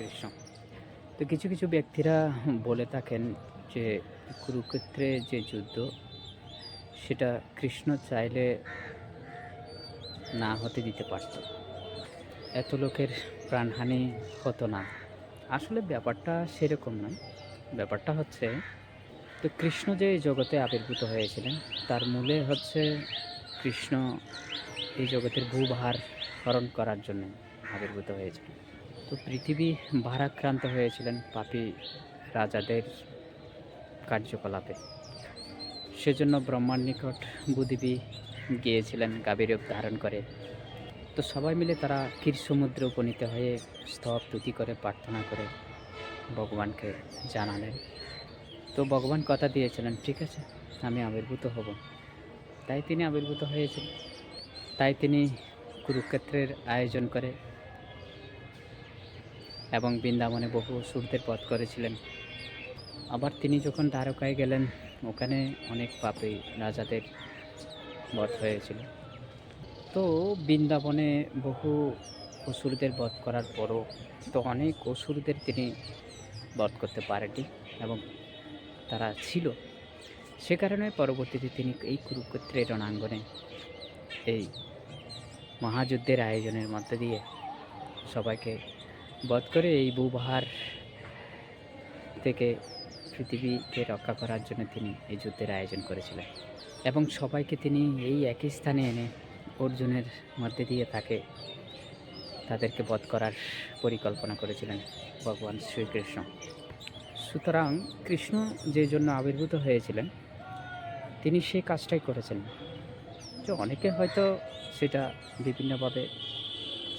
কৃষ্ণ। তো কিছু কিছু ব্যক্তিরা বলে থাকেন যে কুরুক্ষেত্রে যে যুদ্ধ, সেটা কৃষ্ণ চাইলে না হতে দিতে পারত। এত লোকের প্রাণহানি হতো না। আসলে ব্যাপারটা সেরকম নয়। ব্যাপারটা হচ্ছে, তো কৃষ্ণ যে জগতে আবির্ভূত হয়েছিলেন, তার মূলে হচ্ছে কৃষ্ণ এই জগতের ভূভার হরণ করার জন্য আবির্ভূত হয়েছিলেন। তো পৃথিবী ভারাক্রান্ত হয়েছিলেন পাপী রাজাদের কার্যকলাপে। সেজন্য ব্রহ্মার নিকট বুদিবী গিয়েছিলেন গাভীরূপ ধারণ করে। তো সবাই মিলে তারা ক্ষীর সমুদ্রে উপনীত হয়ে স্তব তুতি করে প্রার্থনা করে ভগবানকে জানালেন। তো ভগবান কথা দিয়েছিলেন, ঠিক আছে, আমি আবির্ভূত হব। তাই তিনি আবির্ভূত হয়েছিলেন। তাই তিনি কুরুক্ষেত্রের আয়োজন করে এবং বৃন্দাবনে বহু অসুরদের পথ করেছিলেন। আবার তিনি যখন দ্বারকায় গেলেন, ওখানে অনেক পাপী রাজাদের বধ হয়েছিল। তো বৃন্দাবনে বহু অসুরদের বধ করার পরও তো অনেক অসুরদের তিনি বধ করতে পারেনি এবং তারা ছিল। সে কারণে পরবর্তীতে তিনি এই কুরুক্ষেত্রের রণাঙ্গনে এই মহাযুদ্ধের আয়োজনের মধ্যে দিয়ে সবাইকে বধ করে এই ভূভার থেকে পৃথিবীকে রক্ষা করার জন্য তিনি এই যুদ্ধের আয়োজন করেছিলেন। এবং সবাইকে তিনি এই একই স্থানে এনে অর্জুনের মধ্যে দিয়ে তাকে, তাদেরকে বধ করার পরিকল্পনা করেছিলেন ভগবান শ্রীকৃষ্ণ। সুতরাং কৃষ্ণ যে জন্য আবির্ভূত হয়েছিলেন, তিনি সেই কাজটাই করেছেন। যে অনেকে হয়তো সেটা বিভিন্নভাবে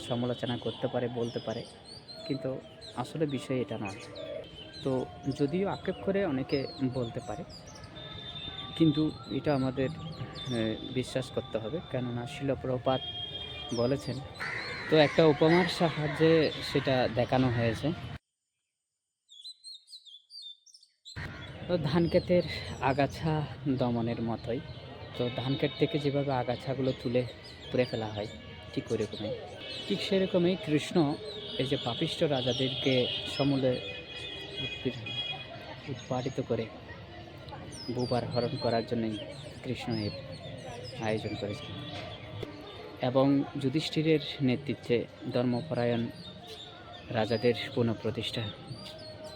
সমালোচনা করতে পারে, বলতে পারে কিন্তু আসলে বিষয় এটা না। তো যদিও আক্ষেপ করে অনেকে বলতে পারে, কিন্তু এটা আমাদের বিশ্বাস করতে হবে। কেননা শিলপ্রপাত বলেছেন। তো একটা উপমার সাহায্যে সেটা দেখানো হয়েছে। তো ধান ক্ষেতের আগাছা দমনের মতোই। তো ধান ক্ষেত থেকে যেভাবে আগাছাগুলো তুলে তুলে ফেলা হয় ঠিক ওরকমই ঠিক সেরকমই কৃষ্ণ, এই যে পাপিষ্ট রাজাদেরকে সমূলে উৎপাদিত করে বুবার হরণ করার জন্যই কৃষ্ণ এর আয়োজন করেছিলেন এবং যুধিষ্ঠিরের নেতৃত্বে ধর্মপরায়ণ রাজাদের পুনঃপ্রতিষ্ঠা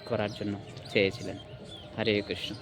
করার জন্য চেয়েছিলেন। হরে কৃষ্ণ।